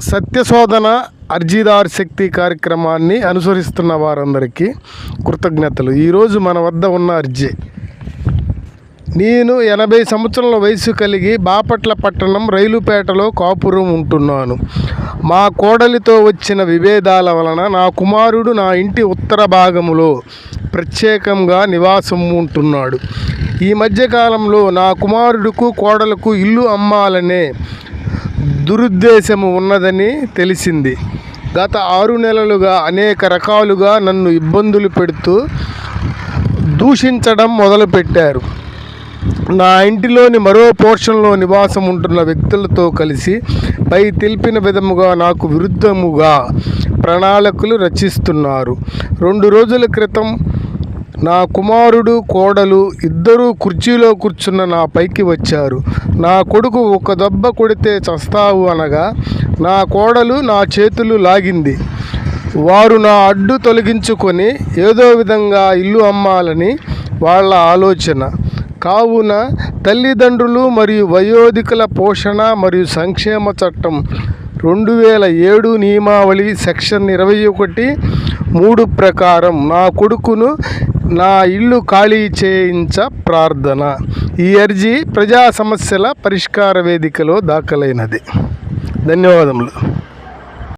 సత్యశోధన అర్జీదార్ శక్తి కార్యక్రమాన్ని అనుసరిస్తున్న వారందరికీ కృతజ్ఞతలు. ఈరోజు మన వద్ద ఉన్న అర్జీ. నేను ఎనభై సంవత్సరాల వయసు కలిగి బాపట్ల పట్టణం రైలుపేటలో కాపురం ఉంటున్నాను. మా కోడలితో వచ్చిన విభేదాల వలన నా కుమారుడు నా ఇంటి ఉత్తర భాగంలో ప్రత్యేకంగా నివాసం ఉంటున్నాడు. ఈ మధ్యకాలంలో నా కుమారుడుకు కోడలకు ఇల్లు అమ్మాలనే దురుద్దేశము ఉన్నదని తెలిసింది. గత ఆరు నెలలుగా అనేక రకాలుగా నన్ను ఇబ్బందులు పెడుతూ దూషించడం మొదలుపెట్టారు. నా ఇంటిలోని మరో పోర్షన్లో నివాసం ఉంటున్న వ్యక్తులతో కలిసి పై తెలిపిన విధముగా నాకు విరుద్ధముగా ప్రణాళికలు రచిస్తున్నారు. రెండు రోజుల క్రితం నా కుమారుడు కోడలు ఇద్దరూ కుర్చీలో కూర్చున్న నా పైకి వచ్చారు. నా కొడుకు ఒక దెబ్బ కొడితే చస్తావు అనగా నా కోడలు నా చేతులు లాగింది. వారు నా అడ్డు తొలగించుకొని ఏదో విధంగా ఇల్లు అమ్మాలని వాళ్ళ ఆలోచన. కావున తల్లిదండ్రులు మరియు వయోధికుల పోషణ మరియు సంక్షేమ చట్టం రెండు వేల ఏడు నియమావళి సెక్షన్ ఇరవై ఒకటి మూడు ప్రకారం నా కొడుకును నా ఇల్లు ఖాళీ చేయించ ప్రార్థన. ఈ అర్జీ ప్రజా సమస్యల పరిష్కార వేదికలో దాఖలైనది. ధన్యవాదములు.